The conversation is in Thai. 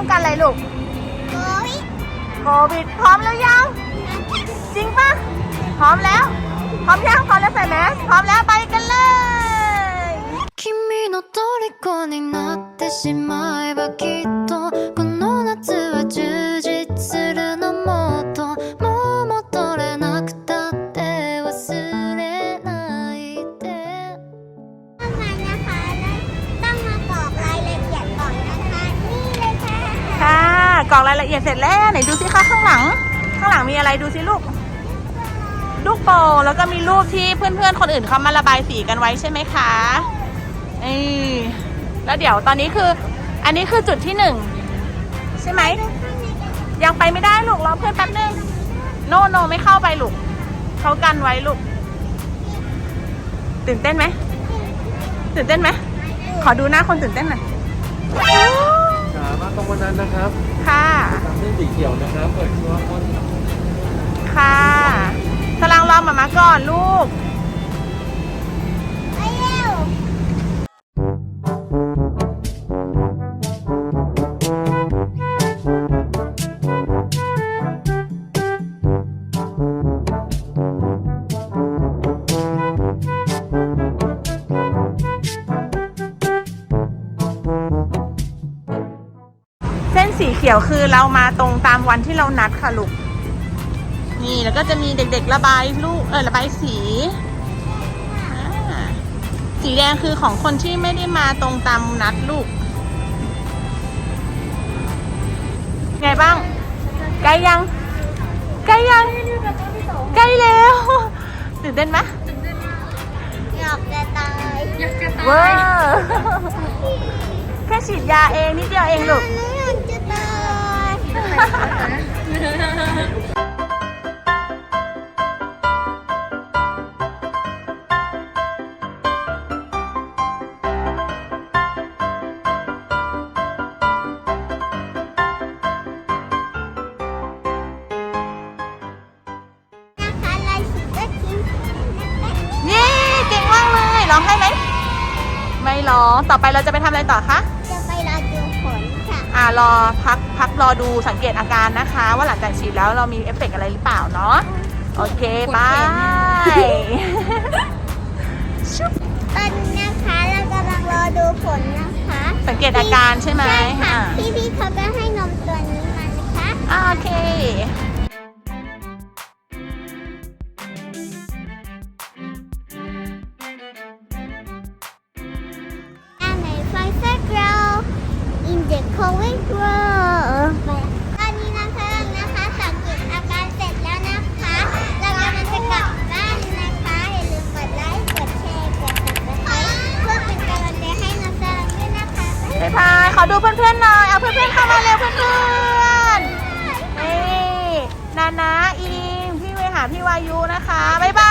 คะ ป้องกันอะไรลูก โอ้ย โควิด พร้อมแล้วยัง จริงปะพร้อมแล้ว พร้อมยัง พร้อมแล้วใส่แมส พร้อมแล้วไปกันเลย 君の虜になってしまえばきっと กรอกรายละเอียดเสร็จแล้วไหนดูสิคะข้างหลัง ข้างหลังมีอะไรดูสิลูก ลูกโป่งแล้วก็มีรูปที่เพื่อนๆคนอื่นเขามาระบายสีกันไว้ใช่ไหมคะนี่แล้วเดี๋ยวตอนนี้คือ อันนี้คือจุดที่หนึ่งใช่ไหมยังไปไม่ได้ลูกรอเพื่อนแป๊บนึงโนโนไม่เข้าไปลูกเขากันไว้ลูก ตื่นเต้นไหมตื่นเต้นไหมขอดูหน้าคนตื่นเต้นหน่อยขามาตรงวันนั้นนะครับ ส้นสีเขียวนะครับเปิดชัวร์คนค่ะสลังรอมามาก่อนลูก ส้นสีเขียวคือเรามาตรงตามวันที่เรานัดค่ะลูก นี่แล้วก็จะมีเด็กๆระบายลูกเออระบายสีอ่าสีแดงคือของคนที่ไม่ได้มาตรงตามนัดลูก ไงบ้าง ใกล้ยัง ใกล้ยัง ใกล้แล้วตื่นเต้นไหมอยากจะตายอยากจะเวอร์แค่ฉีดยาเองนิดเดียวเองลูก เย้เก่งมากเลย ร้องให้ไหม ไม่ร้อง ต่อไปเราจะไปทำอะไรต่อคะ อ่ารอพักพักรอดูสังเกตอาการนะคะ ว่าหลังจากฉีดแล้วเรามีเอฟเฟกต์อะไรหรือเปล่าเนาะโอเคไปตอนนี้นะคะเรากำลังรอดูผลนะคะ สังเกตอาการใช่ไหมใช่ค่ะอ่าพี่พี่ๆเขาก็ ด็กโควิดกราวตอนนี้นะคะนะคะสังเกตอาการเสร็จแล้วนะคะ เรากำลังจะกลับบ้านนะคะอย่าลืมกดไลค์กดแชร์กดติดตามเพื่อเป็นกำลังใจให้น้องสลังด้วยนะคะบ๊ายบายขอดูเพื่อนๆหน่อยเอาเพื่อนๆเข้ามาเร็วเพื่อนๆนี่นานาอิงพี่เวหาพี่วายุนะคะบายบาย